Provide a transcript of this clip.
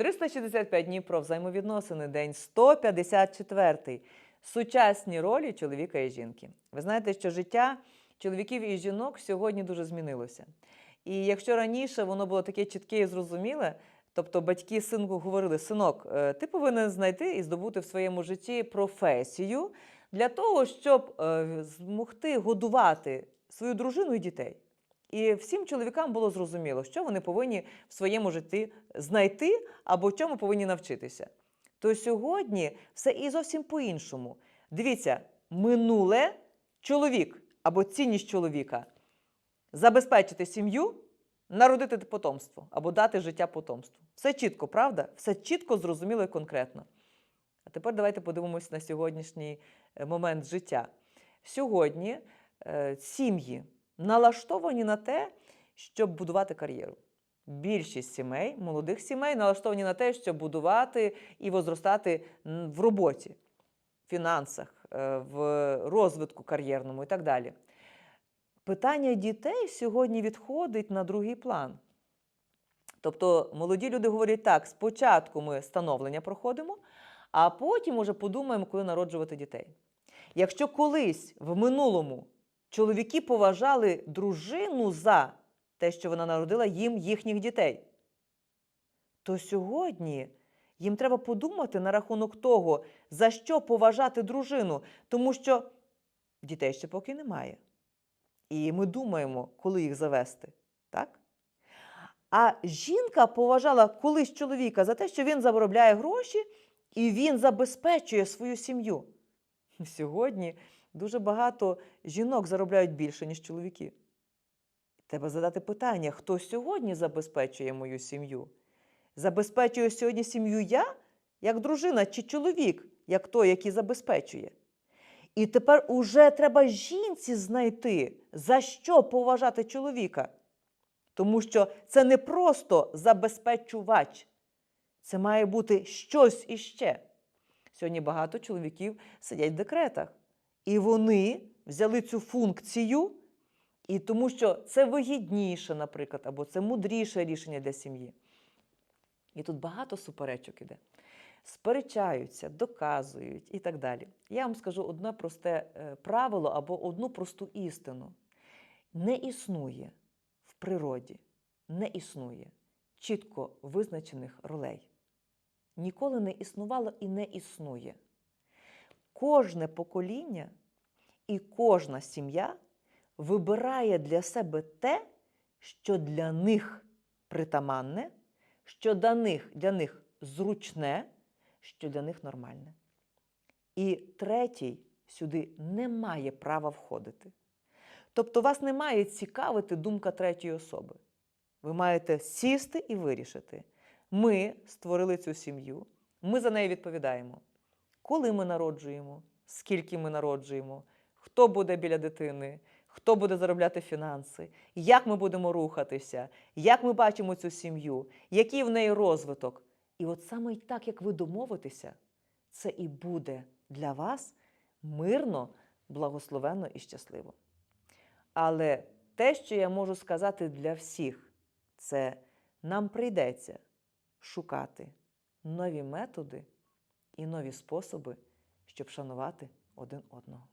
365 днів про взаємовідносини, день 154. Сучасні ролі чоловіка і жінки. Ви знаєте, що життя чоловіків і жінок сьогодні дуже змінилося. І якщо раніше воно було таке чітке і зрозуміле, тобто батьки синку говорили: синок, е, ти повинен знайти і здобути в своєму житті професію для того, щоб е, змогти годувати свою дружину і дітей. І всім чоловікам було зрозуміло, що вони повинні в своєму житті знайти або чому повинні навчитися. То сьогодні все і зовсім по-іншому. Дивіться, минуле чоловік або цінність чоловіка забезпечити сім'ю, народити потомство або дати життя потомству. Все чітко, правда? Все чітко, зрозуміло і конкретно. А тепер давайте подивимось на сьогоднішній е, момент життя. Сьогодні е, сім'ї налаштовані на те, щоб будувати кар'єру. Більшість сімей, молодих сімей, налаштовані на те, щоб будувати і возростати в роботі, в фінансах, е, в розвитку кар'єрному і так далі. Питання дітей сьогодні відходить на другий план. Тобто молоді люди говорять так: спочатку ми становлення проходимо, а потім уже подумаємо, коли народжувати дітей. Якщо колись в минулому чоловіки поважали дружину за те, що вона народила їм їхніх дітей, то сьогодні їм треба подумати на рахунок того, за що поважати дружину, тому що дітей ще поки немає. І ми думаємо, коли їх завести. Так? А жінка поважала колись чоловіка за те, що він заробляє гроші і він забезпечує свою сім'ю. Сьогодні дуже багато жінок заробляють більше, ніж чоловіки. Треба задати питання, хто сьогодні забезпечує мою сім'ю? Забезпечує сьогодні сім'ю я, як дружина, чи чоловік, як той, який забезпечує? І тепер уже треба жінці знайти, за що поважати чоловіка. Тому що це не просто забезпечувач, це має бути щось іще. Сьогодні багато чоловіків сидять в декретах, і вони взяли цю функцію, і тому що це вигідніше, наприклад, або це мудріше рішення для сім'ї. І тут багато суперечок іде. Сперечаються, доказують і так далі. Я вам скажу одне просте е, правило або одну просту істину. Не існує в природі, не існує чітко визначених ролей. Ніколи не існувало і не існує. Кожне покоління і кожна сім'я вибирає для себе те, що для них притаманне, що для них, для них зручне, що для них нормальне. І третій сюди не має права входити. Тобто вас не має цікавити думка третьої особи. Ви маєте сісти і вирішити. Ми створили цю сім'ю, ми за неї відповідаємо. Коли ми народжуємо, скільки ми народжуємо, хто буде біля дитини, хто буде заробляти фінанси, як ми будемо рухатися, як ми бачимо цю сім'ю, який в неї розвиток. І от саме так, як ви домовитеся, це і буде для вас мирно, благословенно і щасливо. Але те, що я можу сказати для всіх, це нам прийдеться шукати нові методи і нові способи, щоб шанувати один одного.